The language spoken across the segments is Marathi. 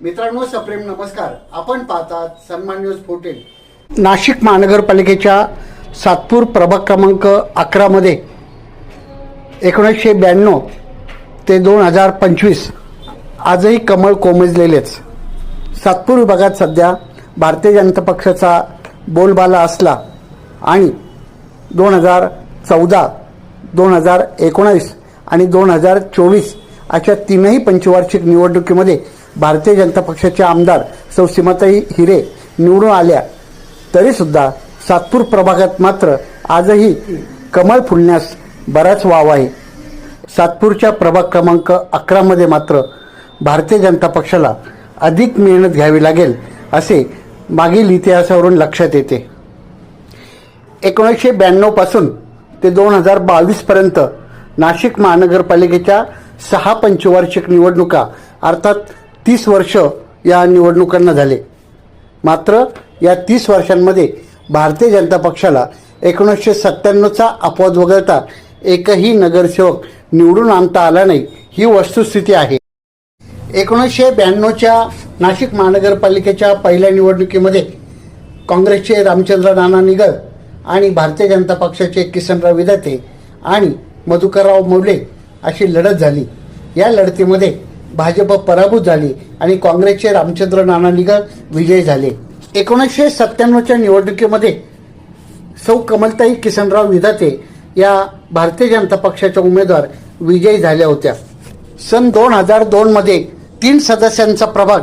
मित्रांनो सप्रेम नमस्कार. आपण पाहतात सन्मान न्यूज फोर्टीन. नाशिक महानगरपालिकेच्या सातपूर प्रभाग क्रमांक अकरामध्ये एकोणीसशे ब्याण्णव ते दोन हजार पंचवीस आजही कमळ कोमेजलेलेच. सातपूर विभागात सध्या भारतीय जनता पक्षाचा बोलबाला असला आणि दोन हजार चौदा दोन हजार एकोणावीस आणि दोन हजार चोवीस अशा तीनही पंचवार्षिक निवडणुकीमध्ये भारतीय जनता पक्षाचे आमदार सौ सीमाताई हिरे निवडून आल्या. तरीसुद्धा सातपूर प्रभागात मात्र आजही कमळ फुलण्यास बराच वाव आहे. सातपूरच्या प्रभाग क्रमांक अकरामध्ये मात्र भारतीय जनता पक्षाला अधिक मेहनत घ्यावी लागेल असे मागील इतिहासावरून लक्षात येते. एकोणीसशे ब्याण्णवपासून ते दोन हजार बावीसपर्यंत नाशिक महानगरपालिकेच्या सहा पंचवार्षिक निवडणुका अर्थात तीस वर्ष या निवडणुकांना झाले. मात्र या तीस वर्षांमध्ये भारतीय जनता पक्षाला एकोणीसशे सत्त्याण्णवचा अपवाद वगळता एकही नगरसेवक निवडून आणता आला नाही ही वस्तुस्थिती आहे. एकोणीसशे ब्याण्णवच्या नाशिक महानगरपालिकेच्या पहिल्या निवडणुकीमध्ये काँग्रेसचे रामचंद्र नाना निगळ आणि भारतीय जनता पक्षाचे किसनराव विदाते आणि मधुकरराव मोले अशी लढत झाली. या लढतीमध्ये भाजप पराभूत झाली आणि काँग्रेसचे रामचंद्र नाना निगर विजयी झाले. एकोणीसशे सत्त्याण्णवच्या निवडणुकीमध्ये सौ कमलताई किसनराव विधाते या भारतीय जनता पक्षाच्या उमेदवार विजयी झाल्या होत्या. सन दोन हजार दोनमध्ये तीन सदस्यांचा प्रभाग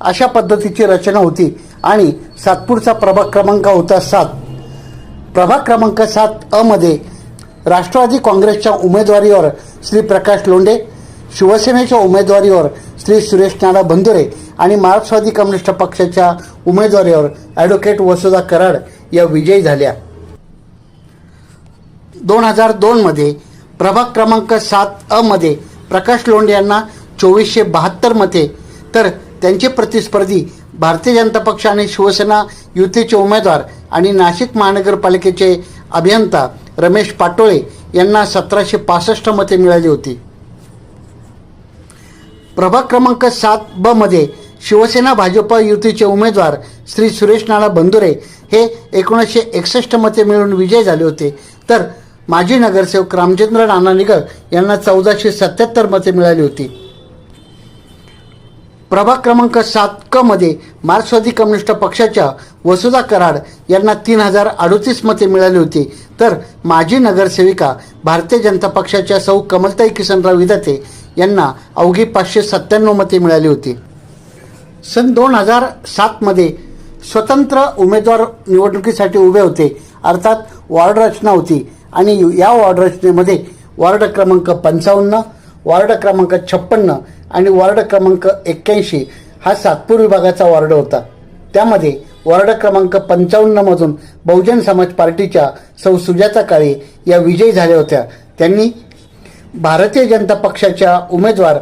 अशा पद्धतीची रचना होती आणि सातपूरचा प्रभाग क्रमांक होता सात. प्रभाग क्रमांक सात अ मध्ये राष्ट्रवादी काँग्रेसच्या उमेदवारीवर श्री प्रकाश लोंढे शिवसेनेच्या उमेदवारीवर श्री सुरेश नाडा बंधुरे आणि मार्क्सवादी कम्युनिस्ट पक्षाच्या उमेदवारीवर ॲडव्होकेट वसुधा कराड या विजयी झाल्या. दोन हजार दोनमध्ये प्रभाग क्रमांक सात अ मध्ये प्रकाश लोंढे यांना चोवीसशे बहात्तर मते तर त्यांचे प्रतिस्पर्धी भारतीय जनता पक्ष आणि शिवसेना युतीचे उमेदवार आणि नाशिक महानगरपालिकेचे अभियंता रमेश पाटोळे यांना सतराशे पासष्ट मते मिळाली होती. प्रभाग क्रमांक सात ब मध्ये शिवसेना भाजप युतीचे उमेदवार श्री सुरेश नाना बंधुरे हे एकोणीसशे एकसष्ट मते मिळून विजय झाले होते. तर माजी नगरसेवक रामचंद्र नाना निगळ यांना चौदाशे सत्याहत्तर मते मिळाली होती. प्रभाग क्रमांक सात क मध्ये मार्क्सवादी कम्युनिस्ट पक्षाच्या वसुधा कराड यांना तीन हजार अडोतीस मते मिळाली होती. तर माजी नगरसेविका भारतीय जनता पक्षाच्या सौ कमलताई किसनराव विदाते यांना अवघी पाचशे सत्त्याण्णव मते मिळाली होती. सन दोन हजार सातमध्ये स्वतंत्र उमेदवार निवडणुकीसाठी उभे होते. अर्थात वॉर्ड रचना होती आणि या वॉर्ड रचनेमध्ये वॉर्ड क्रमांक पंचावन्न वॉर्ड क्रमांक छप्पन्न आणि वॉर्ड क्रमांक एक्क्याऐंशी हा सातपूर विभागाचा वॉर्ड होता. त्यामध्ये वॉर्ड क्रमांक पंचावन्नमधून बहुजन समाज पार्टीच्या सौ सुजाता काळे या विजयी झाल्या होत्या. त्यांनी भारतीय जनता पक्षाच्या उमेदवार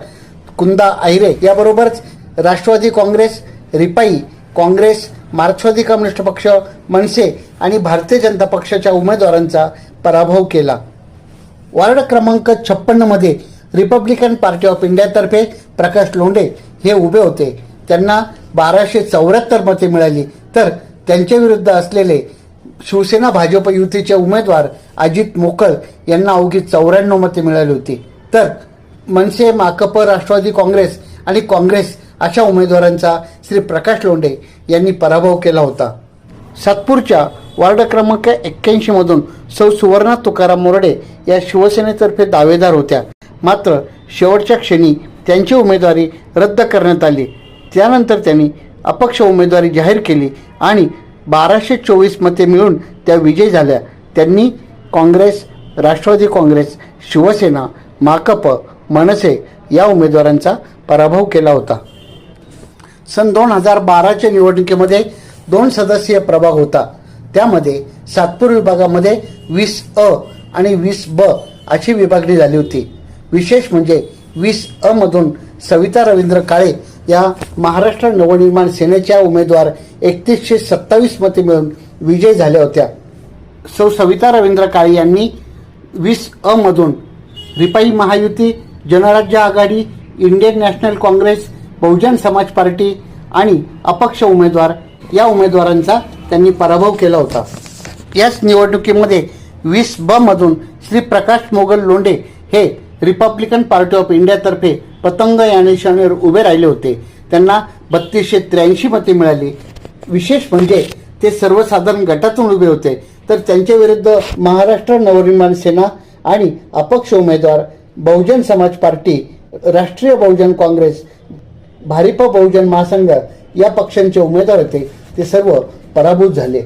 कुंदा आहिरे याबरोबरच राष्ट्रवादी काँग्रेस रिपाई काँग्रेस मार्क्सवादी कम्युनिस्ट पक्ष मनसे आणि भारतीय जनता पक्षाच्या उमेदवारांचा पराभव केला. वार्ड क्रमांक छप्पन्नमध्ये रिपब्लिकन पार्टी ऑफ इंडियातर्फे प्रकाश लोंढे हे उभे होते. त्यांना बाराशे चौऱ्याहत्तर मते मिळाली. तर त्यांच्या विरुद्ध असलेले शिवसेना भाजप युतीचे उमेदवार अजित मोकळ यांना अवघी चौऱ्याण्णव मते मिळाली होती. तर मनसे माकप राष्ट्रवादी काँग्रेस आणि काँग्रेस अशा उमेदवारांचा श्री प्रकाश लोंढे यांनी पराभव केला होता. सातपूरच्या वार्ड क्रमांक एक्क्याऐंशीमधून सौ सुवर्णा तुकाराम मोरडे या शिवसेनेतर्फे दावेदार होत्या. मात्र शेवटच्या क्षणी त्यांची उमेदवारी रद्द करण्यात आली. त्यानंतर त्यांनी अपक्ष उमेदवारी जाहीर केली आणि बाराशे चोवीस मते मिळून त्या विजयी झाल्या. त्यांनी काँग्रेस राष्ट्रवादी काँग्रेस शिवसेना माकप मनसे या उमेदवारांचा पराभव केला होता. सन दोन हजार बाराच्या निवडणुकीमध्ये दोन सदस्यीय प्रभाग होता. त्यामध्ये सातपूर विभागामध्ये वीस अ आणि वीस ब अशी विभागणी झाली होती. विशेष म्हणजे वीस अ मधून सविता रवींद्र काळे या महाराष्ट्र नवनिर्माण सेनेच्या उमेदवार एकतीसशे सत्तावीस मते मिळून विजयी झाल्या होत्या. सौ सविता रवींद्र काळे यांनी वीस अ मधून RPI Mahayuti Janrajya Aghadi Indian National Congress Bahujan Samaj party आणि अपक्ष उमेदवार या उमेदवारांचा त्यांनी पराभव केला होता. याच निवडणुकीमध्ये वीस ब मधून श्री प्रकाश मोगल लोंढे हे रिपब्लिकन पार्टी ऑफ इंडियातर्फे पतंग या निशाणीवर उभे राहिले होते. त्यांना बत्तीसशे त्र्याऐंशी मते मिळाली. विशेष म्हणजे ते सर्वसाधारण गटातून उभे होते. तर त्यांच्या विरुद्ध महाराष्ट्र नवनिर्माण सेना आणि अपक्ष उमेदवार बहुजन समाज पार्टी राष्ट्रीय बहुजन काँग्रेस भारिप बहुजन महासंघ या पक्षांचे उमेदवार होते. ते सर्व पराभूत झाले.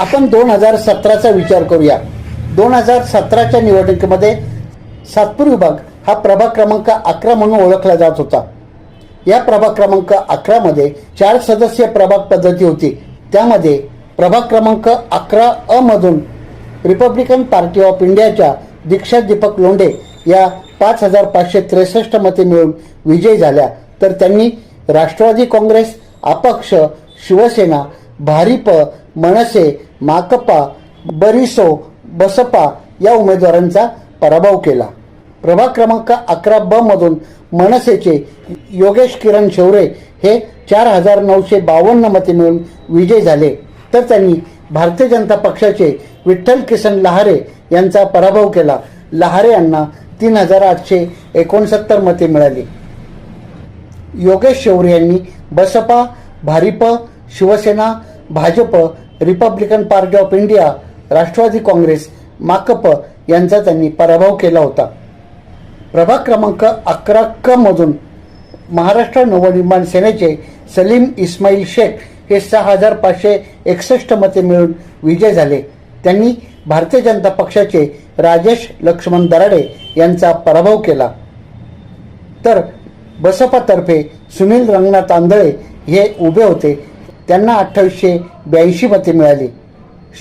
आपण दोन हजार सतराचा विचार करूया. दोन हजार सतराच्या निवडणुकीमध्ये सातपूर विभाग हा प्रभाग क्रमांक अकरा म्हणून ओळखला जात होता. या प्रभाग क्रमांक अकरामध्ये चार सदस्यीय प्रभाग पद्धती होती. त्यामध्ये प्रभाग क्रमांक अकरा अ मधून रिपब्लिकन पार्टी ऑफ इंडियाच्या दीक्षा दीपक लोंढे या पाच हजार पाचशे त्रेसष्ट मते मिळून विजयी झाल्या. तर त्यांनी राष्ट्रवादी काँग्रेस अपक्ष शिवसेना भारिप मनसे माकपा बरिसो बसपा या उमेदवारांचा पराभव केला. प्रभाग क्रमांक अकरा ब मधून मनसेचे योगेश किरण शेवरे हे चार हजार नऊशे बावन्न मते मिळून विजयी झाले. तर त्यांनी भारतीय जनता पक्षाचे विठ्ठल किसन लहारे यांचा पराभव केला. लहारे यांना तीन हजार आठशे एकोणसत्तर मते मिळाली. योगेश शौरे यांनी Baspa Bharip Shivsena Bhajap Republican party of India Rashtrawadi Congress Makap यांचा त्यांनी पराभव केला होता. प्रभाग क्रमांक अकरा क मधून महाराष्ट्र नवनिर्माण सेनेचे सलीम इस्माईल शेख हे सहा हजार पाचशे एकसष्ट मते मिळून विजय झाले. त्यांनी भारतीय जनता पक्षाचे राजेश लक्ष्मण दराडे यांचा पराभव केला. तर बसपातर्फे सुनील रंगनाथ आंधळे हे उभे होते. त्यांना अठ्ठावीसशे ब्याऐंशी मते मिळाली.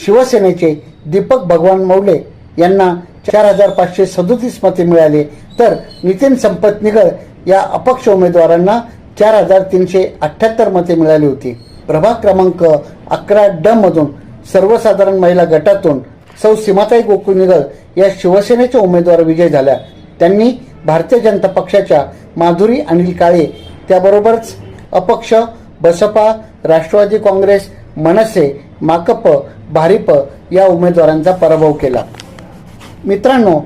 शिवसेनेचे दीपक भगवान मौले यांना चार हजार पाचशे सदोतीस मते मिळाले. तर नितीन संपत निगळ या अपक्ष उमेदवारांना चार हजार तीनशे अठ्ठ्याहत्तर मते मिळाली होती. प्रभाग क्रमांक अकरा ड मधून सर्वसाधारण महिला गटातून सौ सीमाताई गोकुळ निगळ या शिवसेनेच्या उमेदवार विजय झाल्या. त्यांनी भारतीय जनता पक्षाच्या माधुरी अनिल काळे त्याबरोबरच अपक्ष बसपा राष्ट्रवादी काँग्रेस मनसे माकप भारिप या उमेदवारांचा पराभव केला. मित्रांनो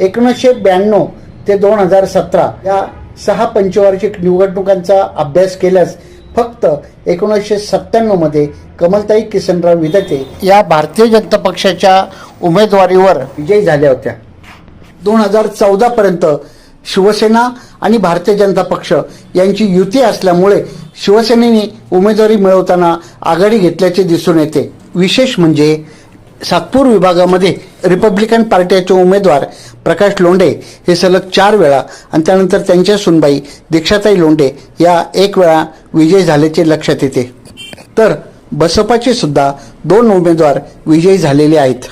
एकोणीसशे ब्याण्णव ते दोन हजार सतरा या सहा पंचवार्षिक निवडणुकांचा अभ्यास केल्यास फक्त एकोणीसशे सत्त्याण्णवमध्ये कमलताई किसनराव विदते या भारतीय जनता पक्षाच्या उमेदवारीवर विजयी झाल्या होत्या. दोन हजार चौदापर्यंत शिवसेना आणि भारतीय जनता पक्ष यांची युती असल्यामुळे शिवसेनेने उमेदवारी मिळवताना आघाडी घेतल्याचे दिसून येते. विशेष म्हणजे सातपूर विभागामध्ये रिपब्लिकन पार्टीचे उमेदवार प्रकाश लोंढे हे सलग चार वेळा आणि त्यानंतर त्यांच्या सुनबाई दीक्षाताई लोंढे या एक वेळा विजयी झाल्याचे लक्षात येते. तर बसपाचे सुद्धा दोन उमेदवार विजयी झालेले आहेत.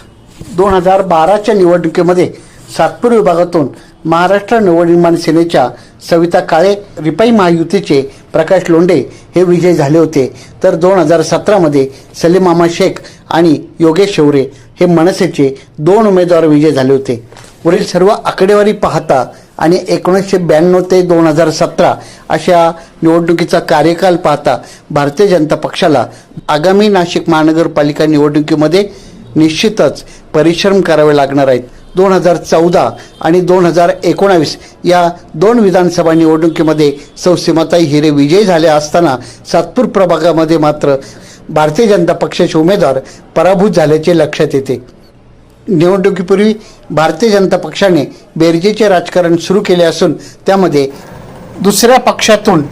दोन हजार बाराच्या निवडणुकीमध्ये सातपूर विभागातून महाराष्ट्र नवनिर्माण सेनेच्या सविता काळे रिपाई महायुतीचे प्रकाश लोंढे हे विजयी झाले होते. तर दोन हजार सतरामध्ये सलीमामा शेख आणि योगेश शौरे हे मनसेचे दोन उमेदवार विजय झाले होते. वरील सर्व आकडेवारी पाहता आणि एकोणीसशे ब्याण्णव ते दोन हजार सतरा अशा निवडणुकीचा कार्यकाल पाहता भारतीय जनता पक्षाला आगामी नाशिक महानगरपालिका निवडणुकीमध्ये निश्चितच परिश्रम करावे लागणार आहेत. दोन हजार चौदा आणि दोन हजार एकोणावीस या दोन विधानसभा निवडणुकीमध्ये सौ सीमाताई हिरे विजयी झाले असताना सातपूर प्रभागामध्ये मात्र भारतीय जनता पक्षाचे उमेदवार पराभूत झाल्याचे लक्षात येते. निवडणुकीपूर्वी भारतीय जनता पक्षाने बेरजेचे राजकारण सुरू केले असून त्यामध्ये दुसऱ्या पक्षातून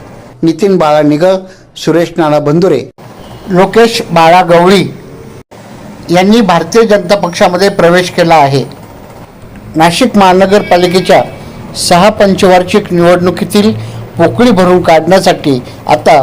नितीन बाळा निगळ सुरेश नाना बंधुरे लोकेश बाळा गवळी यांनी भारतीय जनता पक्षामध्ये प्रवेश केला आहे. नाशिक महानगरपालिकेच्या सहा पंचवार्षिक निवडणुकीतील पोकळी भरून काढण्यासाठी आता